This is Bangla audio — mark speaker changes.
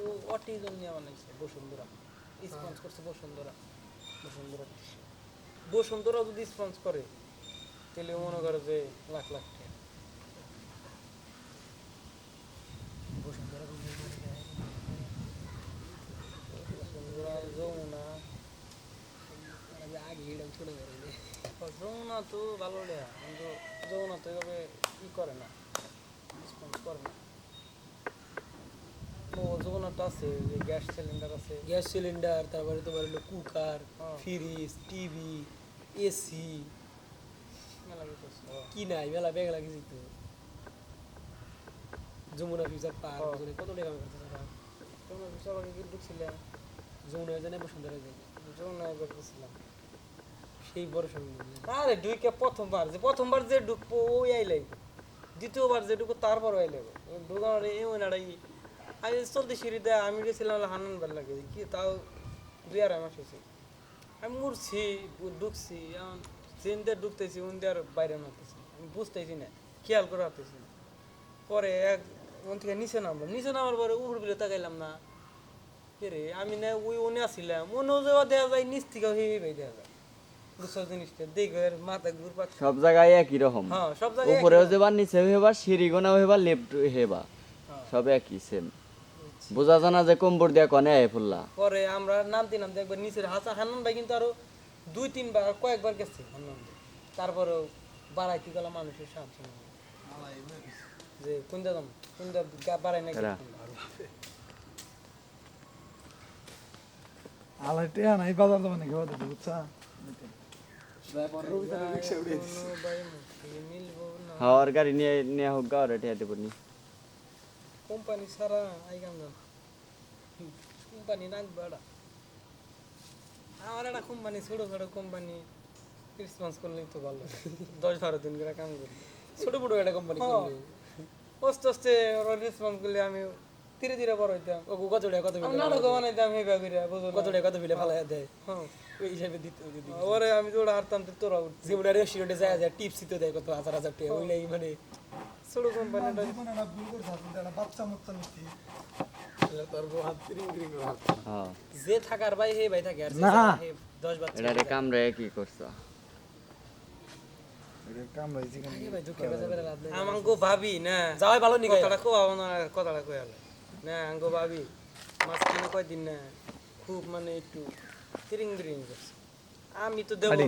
Speaker 1: তো অটিজম নিয়ে বানাইছে বসুন্ধরা। স্পন্স করছে বসুন্ধরা। বসুন্ধরা বসুন্ধরা যদি স্পন্স করে তাহলে মনে করো যে লাখ লাখ টাকা।
Speaker 2: বসুন্ধরা
Speaker 1: বসুন্ধরা যমুনা।
Speaker 2: আগে এরকম ছোট করে।
Speaker 1: যমুনা তো ভালো যমুনা তো এভাবে ই করে না রেসপন্স করে না ও যমুনা তো আছে যে গ্যাস সিলিন্ডার আছে?
Speaker 2: গ্যাস সিলিন্ডার তারপরে তোমার হলো কুকার। Fridge TV AC. কি নাই মেলা বেগ লাগিয়েছি তো। Jamuna future park. কত টাকা করতে
Speaker 1: যমুনা বিশাল আগে কি ঢুকছিলাম।
Speaker 2: যমুনা জানে বসুন্ধরা যায়
Speaker 1: যমুনা
Speaker 2: সেই বড় সঙ্গে
Speaker 1: আরে ঢুকে প্রথমবার যে প্রথমবার যে ঢুকবো ওই আইলাই দ্বিতীয়বার যে ঢুকবো তারপর আইলাই ঢুকানোর এমন একটা ই আমি চলতে সিঁড়িতে আমি গেছিলাম হলো হান্নান বার লাগে। কি তাও দুই আড়াই মাস হয়েছে। আমি মরছি ঢুকছি এখন যেনতে ঢুকতেছি উনতে আর বাইরে নামতেছি। আমি বুঝতেছি না খেয়াল করে হাঁটতেছি না। পরে এক ওন থেকে নিচে নামলাম। নিচে নামার পরে উপর বিলে তাকাইলাম না। রে? আমি না ওই ওনে আসছিলাম মনে যাওয়া দেওয়া যায় নিচ থেকে ভাই দেওয়া যায়।
Speaker 3: সব জায়গায় একই রকম।
Speaker 1: হ্যাঁ সব জায়গায় একই
Speaker 3: উপরেও
Speaker 1: রকম।
Speaker 3: যেবা নিচেও হেবা সিঁড়িগোনাও হেবা লেফট হেবা।
Speaker 1: হ্যাঁ।
Speaker 3: সব একই সেম বোঝা জানা যে কম্বর দিয়া কনে আয় ফুল্লা।
Speaker 1: পরে আমরা নামতে নামতে একবার নিচের হাসা হান্নান ভাই কিন্তু আরও দুই তিনবার কয়েকবার গেছে হান্নান ভাই তারপরেও বাড়াইতে গেলাম মানুষের সাহায্য। যে কোন দাম কোন দাম বাড়াই না?
Speaker 4: আলাইটে নাই বাজার যাবে নাকি বাজার বুঝছা?
Speaker 3: হাওয়ার গাড়ি নিয়ে নিয়ে হোক গা ওরা ঠেয়াতে
Speaker 1: কোম্পানি ছাড়া আইগাম না কোম্পানি নাক বাড়া আমার একটা কোম্পানি ছোট ছোট কোম্পানি রেসপন্স করলেই তো ভালো দশ বারো দিন করে কাম করি
Speaker 2: ছোট বড় একটা কোম্পানি।
Speaker 1: আস্তে আস্তে রেসপন্স করলে আমি ধীরে ধীরে বড় হইতাম।
Speaker 2: ও কত টাকা কত
Speaker 1: আমি
Speaker 2: মিলে
Speaker 1: নাটক বানাইতাম হেবা করে বুঝো
Speaker 2: কত কত ফালাই দেয়।
Speaker 1: হ্যাঁ।
Speaker 2: ওই হিসাবে দিতে
Speaker 1: ওরে আমি ওরা হারতাম তো তোরা
Speaker 2: রেস্টুরেন্টে যায় যায় টিপস দিতে দেয় কত হাজার হাজার টাকা ওই নাই মানে
Speaker 1: ছোট কোম্পানিটা
Speaker 4: একটা ভুল করছে আপনি একটা বাচ্চা
Speaker 3: হ্যাঁ।
Speaker 2: যে থাকার ভাই হে ভাই থাকে আর
Speaker 4: না।
Speaker 2: দশ বাচ্চা
Speaker 3: এটা রে কি করছ?
Speaker 2: হে
Speaker 1: আমাকে ভাবি না।
Speaker 2: যাওয়াই ভালো নি
Speaker 1: কথাটা খুব না কথাটা আলে না, আঙ্গো ভাবি, মাঝখানে কয়দিন না, খুব মানে একটু তিরিং বিরিং করছে। আমি তো দেবো